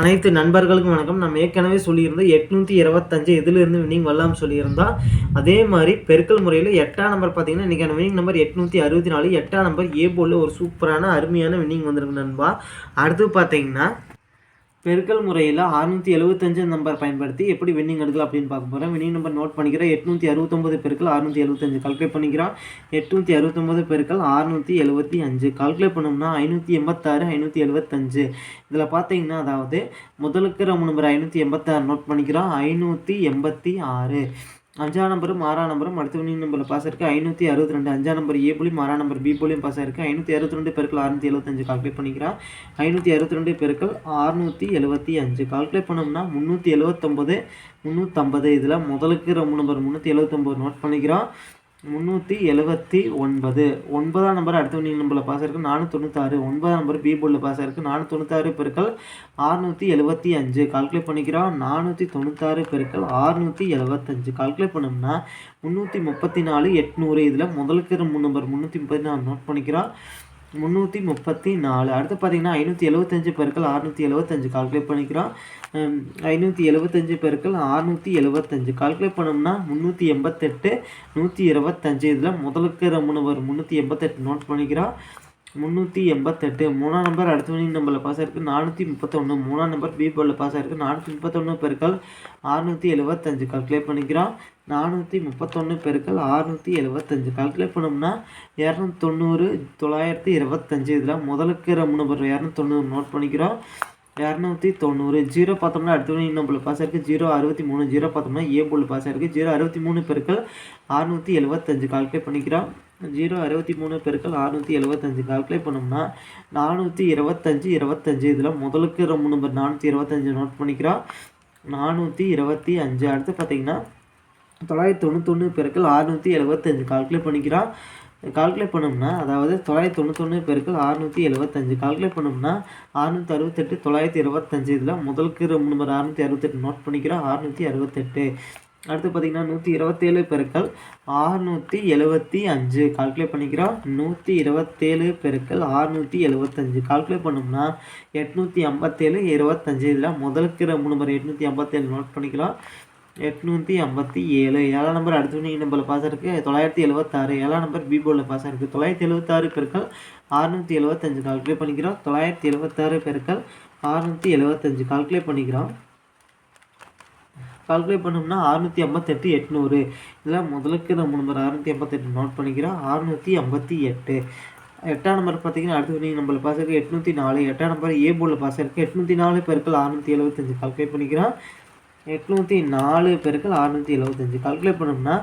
அனைத்து நண்பர்களுக்கும் வணக்கம். நம்ம ஏற்கனவே சொல்லியிருந்தோம் எட்நூற்றி இருபத்தஞ்சு எதுலேருந்து வினிங் வரலாம்னு சொல்லியிருந்தோம் அதே மாதிரி பெருக்கல் முறையில் எட்டாம் நம்பர் பார்த்தீங்கன்னா இன்றைக்கான வினிங் நம்பர் எட்நூற்றி அறுபத்தி நாலு எட்டாம் நம்பர் ஏ போலில் ஒரு சூப்பரான அருமையான வினிங் வந்திருக்கு நண்பா. அடுத்து பார்த்தீங்கன்னா பெருக்கல் முறையில் அறுநூற்றி எழுபத்தஞ்சு நம்பர் பயன்படுத்தி எப்படி வின்னிங் எடுக்கலாம் அப்படின்னு பார்க்க போகிறோம் வின்னிங் நம்பர் நோட் பண்ணிக்கிறேன். எட்நூற்றி அறுபத்தொம்பது பெருக்கள் அறுநூற்றி எழுபத்தஞ்சு கால்குலேட் பண்ணிக்கிறோம் எட்நூற்றி அறுபத்தொம்பது பெருக்கள் அறுநூற்றி எழுபத்தி அஞ்சு. கால்குலேட் பண்ணோம்னா ஐநூற்றி எண்பத்தாறு ஐநூற்றி எழுபத்தஞ்சு இதில் பார்த்தீங்கன்னா அதாவது முதலுக்கு நம்ம நம்பர் ஐநூற்றி எண்பத்தாறு நோட் பண்ணிக்கிறோம் ஐநூற்றி எண்பத்தி ஆறு. அஞ்சாம் நம்பரும் ஆறாம் நம்பரும் அடுத்த வினிங் நம்பரில் பாஸ் இருக்குது ஐநூற்றி அறுபத்தி ரெண்டு அஞ்சாம் நம்பர் ஏ புள்ளியும் ஆறாம் நம்பர் பி புள்ளியும் பாஸ் இருக்குது ஐநூற்றி அறுபத்தி ரெண்டு பெருக்கள் அறுநூற்றி எழுபத்தஞ்சு கால்குலேட் பண்ணிக்கிறான் ஐநூற்றி அறுபத்தி ரெண்டு பெருக்கள் அறுநூற்றி எழுபத்தி அஞ்சு. கால்குலேட் பண்ணோம்னா முந்நூற்றி எழுபத்தொம்பது முந்நூற்றம்பது இதில் முதலுக்கு ரொம்ப நம்பர் முந்நூற்றி எழுபத்தொம்பது நோட் பண்ணிக்கிறோம். முந்நூற்றி எழுபத்தி ஒன்பது. ஒன்பதாம் நம்பர் அடுத்த வினிங் நம்பரில் பாஸ் இருக்குது நானூற்றி தொண்ணூத்தாறு. ஒன்பதாம் நம்பர் பி போர்டில் பாஸ் இருக்குது நானூற்றி தொண்ணூத்தாறு பெருக்கள் ஆறுநூற்றி எழுபத்தி அஞ்சு. கால்குலேட் பண்ணிக்கிறோம். நானூற்றி தொண்ணூத்தாறு பெருக்கள் ஆறுநூற்றி எழுபத்தஞ்சு கால்குலேட் பண்ணோம்னா முந்நூற்றி முப்பத்தி நாலு எட்நூறு. இதில் முதலுக்கு மூணு நம்பர் முந்நூற்றி முப்பத்தி நாலு நோட் பண்ணிக்கிறோம். முந்நூற்றி முப்பத்தி நாலு. அடுத்து பார்த்தீங்கன்னா ஐநூற்றி எழுபத்தஞ்சு பெருக்கள் அறுநூற்றி எழுபத்தஞ்சு கால்குலேட் பண்ணிக்கிறோம். ஐநூற்றி எழுபத்தஞ்சு பெருக்கள் அறுநூற்றி எழுபத்தஞ்சு கால்குலேட் பண்ணோம்னா முந்நூற்றி எண்பத்தெட்டு நூற்றி இருபத்தஞ்சு. இதில் முதலுக்கு ரொம்ப முந்நூற்றி எண்பத்தெட்டு நோட் பண்ணிக்கிறோம். முந்நூற்றி எண்பத்தெட்டு. மூணாம் நம்பர் அடுத்த வினிங் நம்பரில் பாஸ் ஆயிருக்கு. நானூற்றி முப்பத்தொன்று மூணாம் நம்பர் பி போர்டில் பாஸ் ஆயிருக்கு. நானூற்றி முப்பத்தொன்று பெருக்கள் அறுநூற்றி எழுபத்தஞ்சு கால்குலேட் பண்ணிக்கிறோம் நானூற்றி முப்பத்தொன்று பெருக்கள் அறுநூற்றி எழுபத்தஞ்சு கால்குலேட் பண்ணோம்னா இரநூத்தி தொண்ணூறு தொள்ளாயிரத்தி இருபத்தஞ்சு. இதில் முதலுக்கு ரொம்ப நம்பர் இரநூத்தி தொண்ணூறு நோட் பண்ணிக்கிறோம். இரநூத்தி தொண்ணூறு ஜீரோ பார்த்தோம்னா அடுத்தவங்க வினிங் நம்பரில் பாஸ் இருக்குது ஜீரோ அறுபத்தி மூணு ஜீரோ பார்த்தோம்னா ஏ புள்ளி பாஸ் இருக்குது ஜீரோ அறுபத்தி மூணு பெருக்கள் அறுநூற்றி எழுபத்தஞ்சு கால்குலேட் பண்ணிக்கிறோம். ஜீரோ அறுபத்தி மூணு பெருக்கள் அறுநூற்றி எழுபத்தஞ்சு கால்குலேட் பண்ணோம்னா நானூற்றி இருபத்தஞ்சு இருபத்தஞ்சு. இதில் முதலுக்கு ரொம்ப நம்பர் நானூற்றி இருபத்தஞ்சு நோட் பண்ணிக்கிறோம். நானூற்றி இருபத்தி அஞ்சு. அடுத்து பார்த்தீங்கன்னா தொள்ளாயிரத்தி தொண்ணூத்தொன்று பெருக்கள் அறுநூற்றி எழுபத்தஞ்சு கால்குலேட் பண்ணிக்கிறோம். கால்குலேட் பண்ணோம்னா அதாவது தொள்ளாயிரத்தி தொண்ணூத்தொன்று பெருக்கள் அறுநூற்றி எழுபத்தஞ்சு கால்குலேட் பண்ணோம்னா அறுநூற்றி அறுபத்தெட்டு தொள்ளாயிரத்தி இருபத்தஞ்சு. இதில் முதலுக்கு ரொம்ப நம்பர் அறுநூற்றி அறுபத்தெட்டு. நோட் பண்ணிக்கிறோம் அறுநூற்றி அறுபத்தெட்டு. அடுத்து பார்த்தீங்கன்னா நூற்றி இருபத்தேழு பெருக்கள் ஆறுநூற்றி எழுபத்தி அஞ்சு. கால்குலேட் பண்ணிக்கிறோம் நூற்றி இருபத்தேழு பெருக்கள் ஆறுநூற்றி எழுபத்தஞ்சு கால்குலேட் பண்ணோம்னா எட்நூற்றி ஐம்பத்தேழு இருபத்தஞ்சு. இதில் முதலுக்கு மூணு நம்பர் எட்நூற்றி ஐம்பத்தேழு. நோட் பண்ணிக்கிறோம் எட்நூற்றி ஐம்பத்தி ஏழு. ஏழாம் நம்பர் அடுத்த வினிங் நம்பரில் பாஸ் இருக்குது தொள்ளாயிரத்தி எழுபத்தாறு ஏழாம் நம்பர் பி போர்டில் பாஸ் இருக்குது தொள்ளாயிரத்தி எழுபத்தாறு பெருக்கள் அறுநூற்றி எழுபத்தஞ்சு கால்குலேட் பண்ணிக்கிறோம். தொள்ளாயிரத்தி எழுபத்தாறு பெருக்கள் அறுநூற்றி எழுபத்தஞ்சு கால்குலேட் பண்ணிக்கிறோம். கால்குலேட் பண்ணோம்னா அறுநூற்றி ஐம்பத்தெட்டு எட்நூறு. இதில் முதலுக்கு நம்ம நம்பர் அறுநூற்றி ஐம்பத்தெட்டு நோட் பண்ணிக்கிறோம். அறுநூற்றி ஐம்பத்தி எட்டு. எட்டாம் நம்பர் பார்த்தீங்கன்னா அடுத்து நீங்கள் நம்பரில் பாஸ் இருக்குது எட்நூற்றி நாலு. எட்டாம் நம்பர் ஏ போர்டில் பாஸ் இருக்குது எட்நூற்றி நாலு பெருக்கள் அறுநூற்றி எழுபத்தஞ்சு கால்குலேட் பண்ணிக்கிறோம். எட்நூற்றி நாலு பெருக்கள் அறுநூற்றி எழுபத்தஞ்சி கால்குலேட் பண்ணோம்னா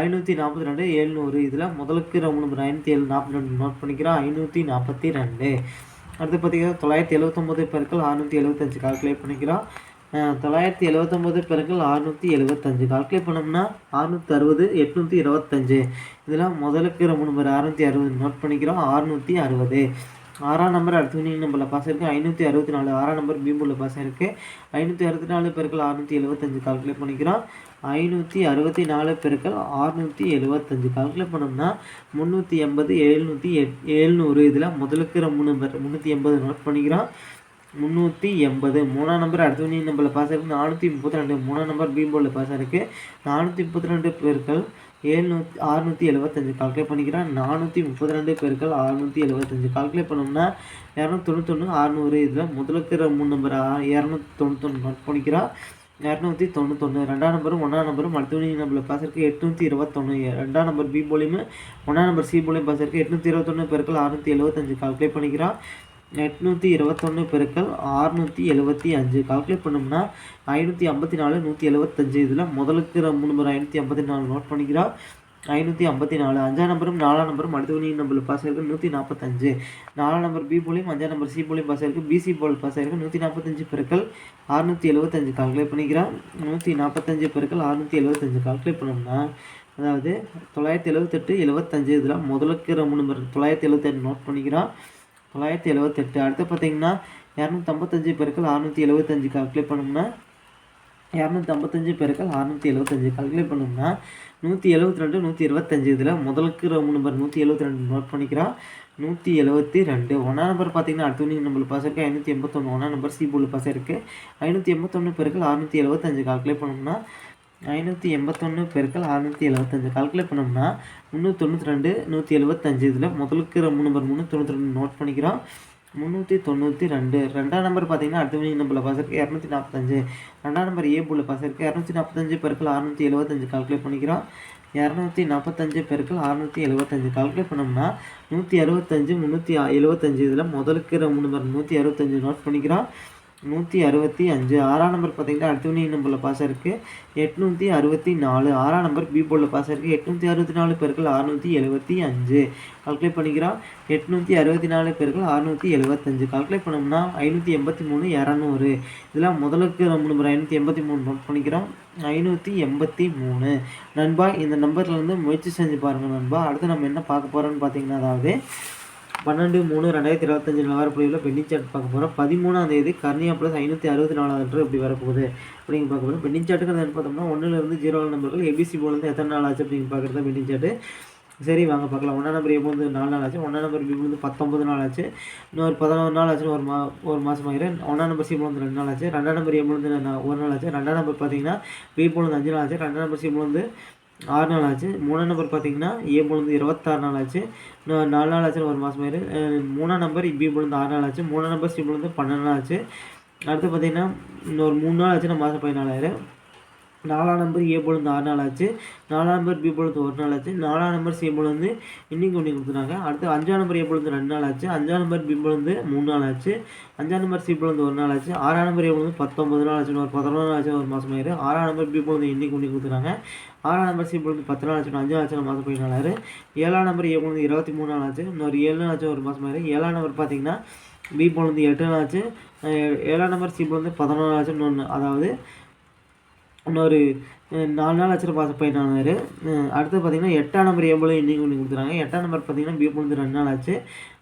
ஐநூற்றி நாற்பத்தி ரெண்டு எழுநூறு இதில் முதலுக்கு ரொம்ப நம்பர் ஐநூற்றி ஏழு நாற்பத்தி ரெண்டு நோட் பண்ணிக்கிறோம். ஐநூற்றி நாற்பத்தி ரெண்டு. அடுத்து பார்த்தீங்கன்னா தொள்ளாயிரத்தி எழுபத்தொம்போது பெருக்கள் அறுநூற்றி எழுபத்தஞ்சு கால்குலேட் பண்ணிக்கிறோம். தொள்ளாயிரத்தி எழுபத்தொம்போது பெருக்கள் அறுநூற்றி எழுபத்தஞ்சு கால்குலேட் பண்ணோம்னா அறுநூற்றி அறுபது எட்நூற்றி இருபத்தஞ்சு. இதில் முதலுக்கு ரொம்ப நம்பர் அறுநூற்றி அறுபது நோட் பண்ணிக்கிறோம். அறுநூற்றி அறுபது. ஆறாம் நம்பர் அடுத்த வினிங் நம்பரில் பாஸ் இருக்குது ஐநூற்றி அறுபத்தி நாலு ஆறாம் நம்பர் பீம்பூரில் பாஸ் இருக்குது ஐநூற்றி அறுபத்தி நாலு பெருக்கள் அறுநூற்றி எழுபத்தஞ்சு கால்குலேட் பண்ணிக்கிறோம். ஐநூற்றி அறுபத்தி நாலு பெருக்கள் அறுநூற்றி எழுபத்தஞ்சு கால்குலேட் பண்ணோம்னா முந்நூற்றி எண்பது எழுநூற்றி எட் எழுநூறு இதில் முதலுக்கு ரொம்ப நம்பர் முந்நூற்றி எண்பது நோட் பண்ணிக்கிறோம். முந்நூற்றி எண்பது மூணாம் நம்பர் அடுத்த வினிங் நம்பரில் பாஸ் இருக்குது நானூற்றி முப்பத்தி ரெண்டு மூணாம் நம்பர் பீம்போர்டில் பாஸ் இருக்குது நானூற்றி முப்பத்தி ரெண்டு பெருக்கள் ஏழ்நூற்றி அறுநூற்றி எழுபத்தஞ்சு கால்குலேட் பண்ணிக்கிறேன். நானூற்றி முப்பத்தி ரெண்டு பெருக்கள் அறுநூற்றி எழுபத்தஞ்சு கால்குலேட் பண்ணோம்னா இரநூத்தி தொண்ணூத்தொன்று அறுநூறு இதில் முதலுக்கு மூணு நம்பர் இரநூத்தி தொண்ணூத்தொன்று நோட் பண்ணிக்கிறா இரநூத்தி தொண்ணூத்தொன்று ரெண்டாம் நம்பரும் ஒன்றாம் நம்பரும் அடுத்த நம்பரில் பாஸ் இருக்குது எட்நூற்றி இருபத்தொன்று ரெண்டாம் நம்பர் பி போலியும் ஒன்றாம் நம்பர் சி போலியும் பாஸ் இருக்குது எட்நூற்றி இருபத்தொன்று பெருக்கள் அறுநூற்றி எழுபத்தஞ்சு கால்குலேட் பண்ணிக்கிறான் எட்நூற்றி இருபத்தொன்று பெருக்கள் ஆறுநூற்றி எழுபத்தி அஞ்சு. கால்குலேட் பண்ணோம்னா ஐநூற்றி ஐம்பத்தி நாலு நூற்றி எழுபத்தஞ்சு இதில் முதலுக்கு ரொம்ப நம்பர் ஐநூற்றி ஐம்பத்தி நாலு நோட் பண்ணிக்கிறா. ஐநூற்றி ஐம்பத்தி நாலு. அஞ்சாம் நம்பரும் நாலாம் நம்பரும் அடுத்த வினிங் நம்பர் பாஸ் ஆயிருக்கு நூற்றி நாற்பத்தஞ்சு நாலாம் நம்பர் பி போலியும் அஞ்சாம் நம்பர் சி போலியும் பாஸ் ஆயிருக்கு. பிசி போல் பாஸ் ஆயிருக்கு. நூற்றி நாற்பத்தஞ்சு பெருக்கள் அறுநூற்றி எழுபத்தஞ்சு கால்குலேட் பண்ணிக்கிறான் நூற்றி நாற்பத்தஞ்சு பெருக்கள் அறுநூற்றி எழுபத்தஞ்சு கால்குலேட் பண்ணோம்னா அதாவது தொள்ளாயிரத்தி எழுபத்தெட்டு எழுபத்தஞ்சு இதில் முதலுக்கு ரொம்ப நம்பர் தொள்ளாயிரத்தி எழுபத்தெட்டு நோட் பண்ணிக்கிறான் தொள்ளாயிரத்தி எழுபத்தெட்டு அடுத்து பார்த்தீங்கன்னா இரநூத்தம்பத்தஞ்சு பெருக்கள் அறுநூற்றி எழுபத்தஞ்சு கால்குலேட் பண்ணோம்னா இரநூத்தி ஐம்பத்தஞ்சு பெருக்கள் அறுநூற்றி எழுபத்தஞ்சு கால்குலேட் பண்ணோம்னா நூற்றி எழுபத்தி ரெண்டு நூற்றி இருபத்தஞ்சு. இதில் முதலுக்கு ரொம்ப நம்பர் நூற்றி எழுபத்தி ரெண்டு நோட் பண்ணிக்கிறோம் நூற்றி எழுபத்தி ரெண்டு. ஒன்றா நம்பர் பார்த்தீங்கன்னா அடுத்த நீங்கள் நம்மளுக்கு பாஸ் இருக்குது ஐநூற்றி எண்பத்தொன்று ஒன்றா நம்பர் சி போல் பாஸ் இருக்குது ஐநூற்றி எண்பத்தொன்று பெருக்கள் அறுநூற்றி எழுபத்தஞ்சு கால்குலேட் பண்ணோம்னா ஐநூற்றி எண்பத்தொன்று பெருக்கள் அறுநூற்றி எழுபத்தஞ்சு கால்குலேட் பண்ணோம்னா முந்நூற்றி தொண்ணூற்றி ரெண்டு நூற்றி எழுபத்தஞ்சு இதில் முதலுக்கு நம்பர் முந்நூற்றி தொண்ணூற்றி ரெண்டு நோட் பண்ணிக்கிறோம். முந்நூற்றி தொண்ணூற்றி ரெண்டு. ரெண்டாம் நம்பர் பார்த்தீங்கன்னா அடுத்த மணி நம்பரில் பாஸ் இருக்குது இரநூத்தி நாற்பத்தஞ்சு ரெண்டாம் நம்பர் ஏ புள்ள பாஸ் இருக்குது இரநூத்தி நாற்பத்தஞ்சு பெருக்கள் அறுநூற்றி எழுபத்தஞ்சு கால்குலேட் பண்ணிக்கிறோம். இரநூத்தி நாற்பத்தஞ்சு பெருக்கள் அறுநூற்றி எழுபத்தஞ்சு கால்குலேட் பண்ணோம்னா நூற்றி அறுபத்தஞ்சு முந்நூற்றி எழுபத்தஞ்சு இதில் முதலுக்கு நம்பர் நூற்றி அறுபத்தஞ்சு நோட் பண்ணிக்கிறோம். நூற்றி அறுபத்தி அஞ்சு. ஆறாம் நம்பர் பார்த்தீங்கன்னா அடுத்த நம்பரில் பாஸ் இருக்குது எட்நூற்றி அறுபத்தி நாலு. ஆறாம் நம்பர் பி போர்டில் பாஸ் இருக்குது எட்நூற்றி அறுபத்தி நாலு பேருக்கு அறுநூற்றி எழுபத்தி அஞ்சு. கால்குலேட் பண்ணிக்கிறோம் எட்நூற்றி அறுபத்தி நாலு பேருக்கு அறுநூற்றி எழுபத்தஞ்சு கால்குலேட் பண்ணோம்னா ஐநூற்றி எண்பத்தி மூணு இரநூறு. இதெல்லாம் முதலுக்கு நம்ம நம்பர் ஐநூற்றி எண்பத்தி மூணு நோட் பண்ணிக்கிறோம். ஐநூற்றி எண்பத்தி மூணு. நண்பா இந்த நம்பர்லேருந்து முயற்சி செஞ்சு பாருங்கள் நண்பா. அடுத்து நம்ம என்ன பார்க்க போகிறோம்னு பார்த்தீங்கன்னா அதாவது பன்னெண்டு மூணு ரெண்டாயிரத்தி இருபத்தஞ்சு நிலவரப்படியில் பெண்டிங் சார்ட் பார்க்க போகிறோம் பதிமூணாம் தேதி கர்ணியா ப்ளஸ் ஐநூற்றி அறுபத்தி நாலாவது இப்படி வரப்போகுது அப்படிங்க பார்க்க போகிறோம் பெண்டிங் சார்ட்டுக்கு என்ன பார்த்தோம்னா ஒன்றுலேருந்து ஜீரோ நம்பர்கள் ஏபிசி போலேருந்து எத்தனை நாள் ஆச்சு அப்படின்னு பார்க்குறது பெண்டிங் சார்ட்டு சரி வாங்க பார்க்கலாம். ஒன்றா நம்பர் எப்போ வந்து நாலு நாள் ஆச்சு. ஒன்றா நம்பர் பி வந்து பத்தொம்பது நாள் ஆச்சு. இன்னொரு பதினோரு நாள் ஆச்சு ஒரு மா ஒரு மாதம் ஆகிறேன் ஒன்றா நம்பர் சி வந்து ரெண்டு நாள் ஆச்சு. ரெண்டாம் நம்பர் ஏ வந்து ஒரு நாள் ஆச்சு. ரெண்டாம் நம்பர் பார்த்தீங்கன்னா பி வந்து அஞ்சு நாள் ஆச்சு. ரெண்டாம் நம்பர் சி வந்து ஆறு நாள் ஆச்சு. மூணாம் நம்பர் பார்த்தீங்கன்னா ஏ பொழுது இருபத்தாறு நாள் ஆச்சு. நாலு நாள் ஆச்சுன்னு ஒரு மாதம் ஆயிரு. மூணாம் நம்பர் பி பொழுது ஆறு நாள் ஆச்சு. மூணாம் நம்பர் சி பொழுது பன்னெண்டு நாள் ஆச்சு. அடுத்து பார்த்தீங்கன்னா இன்னொரு மூணு நாள் ஆச்சுன்னா மாதம் பதினாலாயிரம். நாலாம் நம்பர் ஏ பொழுது ஆறு நாள் ஆச்சு. நாலாம் நம்பர் பி பொழுது ஒரு நாள் ஆச்சு. நாலாம் நம்பர் சி பொழுது இன்னைக்கு ஒன்று கொடுத்துருக்காங்க. அடுத்து அஞ்சாம் நம்பர் ஏ பொழுது ரெண்டு நாள் ஆச்சு. அஞ்சாம் நம்பர் பி பொழுது மூணு நாள் ஆச்சு. அஞ்சாம் நம்பர் சி பொழுது ஒரு நாள் ஆச்சு. ஆறாம் நம்பர் ஏ பொழுது பத்தொம்பது நாள் ஆச்சு ஒரு பதினொன்று நாள் ஆச்சு ஒரு மாதம் ஆயிரு ஆறாம் நம்பர் பி பொழுது இன்னைக்கு ஒன்று கொடுத்துருக்காங்க. ஆறாம் நம்பர் சி பொழுது பத்து நாள் ஆச்சு அஞ்சு ஆச்சு மாதம் போய் பதினாலாயிரம் ஏழாம் நம்பர் ஏ பொழுது இருபத்தி மூணு நாள் ஆச்சு. இன்னொரு ஏழு நாள் ஆச்சு ஒரு மாதம் ஆயிரு ஏழாம் நம்பர் பார்த்தீங்கன்னா பி பொழுது எட்டு நாள் ஆச்சு. ஏழாம் நம்பர் சி பொழுது பதினொன்று ஆச்சுன்னு ஒன்று அதாவது இன்னொரு நாலு நாள் ஆச்சு போயிட்டான் அவர் அடுத்து பார்த்தீங்கன்னா எட்டாம் நம்பர் ஏ இன்னிங் ஒன்று கொடுத்துறாங்க எட்டாம் நம்பர் பார்த்தீங்கன்னா பி பொழுது ரெண்டு நாள் ஆச்சு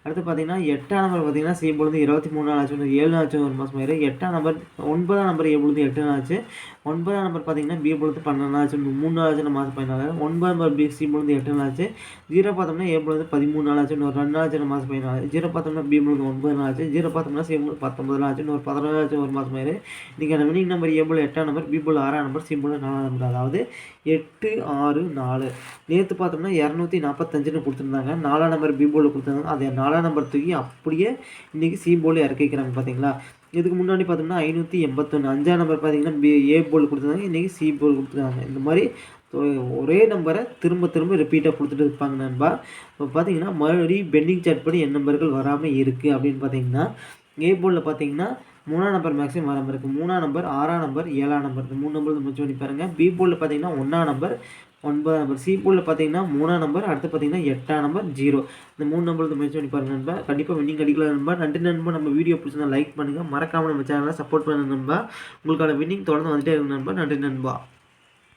அடுத்து பார்த்தீங்கன்னா எட்டாம் நம்பர் பார்த்தீங்கன்னா சி பொழுது இருபத்தி மூணு நாள் ஆச்சு ஒன்று ஏழு நாள் ஆச்சு ஒரு மாதம் ஆயிரு எட்டாம் நம்பர் ஒன்பதாம் நம்பர் ஏ பொழுது எட்டு நாள் ஆச்சு ஒன்பதாம் நம்பர் பார்த்தீங்கன்னா பி பொழுது பன்னெண்டு நாள் ஆச்சு மூணு நாள் ஆச்சு மாதம் பதினாலு ஒன்பதாம் நம்பர் பி சி பொழுது எட்டு நாள் ஆச்சு ஜீரோ பார்த்தோம்னா ஏ பொழுது பதிமூணு நாள் ஆச்சு ஒரு ரெண்டு நாள் ஆச்சு மாதம் பதினாலு ஜீரோ பார்த்தோம்னா பி பொழுது ஒன்பது நாள் ஆச்சு ஜீரோ பார்த்தோம்னா சி பொழுது பத்தொம்பது நாள் ஆச்சு ஒரு பதினாலு ஆச்சு ஒரு மாதம் ஆயிரு இன்றைக்கி வினிங் நம்பர் ஏ போல் எட்டாம் நம்பர் பி போல் ஆறாம் நம்பர் சி போல் நாலாம் நம்பர் அதாவது எட்டு ஆறு நாலு. நேற்று பார்த்தோம்னா இரநூத்தி நாற்பத்தஞ்சுன்னு கொடுத்துருந்தாங்க. நாலாம் நம்பர் பி போர்டில் கொடுத்துருந்தாங்க. அதை நாலாம் நம்பர் தூக்கி அப்படியே இன்றைக்கி சி போர்டில் இறக்கிக்கிறாங்க பார்த்தீங்களா இதுக்கு முன்னாடி பார்த்தோம்னா ஐநூற்றி எண்பத்தொன்று அஞ்சாம் நம்பர் பார்த்தீங்கன்னா பி ஏ போல் கொடுத்துருந்தாங்க. இன்றைக்கி சி போல் கொடுத்துருக்காங்க. இந்த மாதிரி ஒரே நம்பரை திரும்ப திரும்ப ரிப்பீட்டாக கொடுத்துட்டு இருப்பாங்க நண்பா. இப்போ பார்த்தீங்கன்னா மறுபடியும் பெண்டிங் சார்ட் படி என் நம்பர்கள் வராமல் இருக்குது அப்படின்னு பார்த்தீங்கன்னா ஏ போலில் பார்த்தீங்கன்னா மூணாம் நம்பர் மேக்ஸிமம் வராமல் இருக்குது மூணாம் நம்பர் ஆறாம் நம்பர் ஏழாம் நம்பர் இந்த மூணு நம்பர் முடிச்சு பண்ணி பாருங்கள் பி போலில் பார்த்தீங்கன்னா ஒன்றாம் நம்பர் ஒன்பதாம் நம்பர் சி போலில் பார்த்தீங்கன்னா மூணாம் நம்பர் அடுத்து பார்த்தீங்கன்னா எட்டாம் நம்பர் ஜீரோ இந்த மூணு நம்பர் முயற்சி பண்ணி பாருங்க நண்பா. கண்டிப்பாக வின்னிங் அடிக்கலாம் நண்பா. நன்றி நண்பா. நம்ம வீடியோ பிடிச்சிருந்தா லைக் பண்ணுங்கள் மறக்காமல் நம்ம சேனலை சப்போர்ட் பண்ணுங்க நண்பா. உங்களுக்கான வின்னிங் தொடர்ந்து வந்துட்டே இருக்கும் நண்பா. நன்றி நண்பா.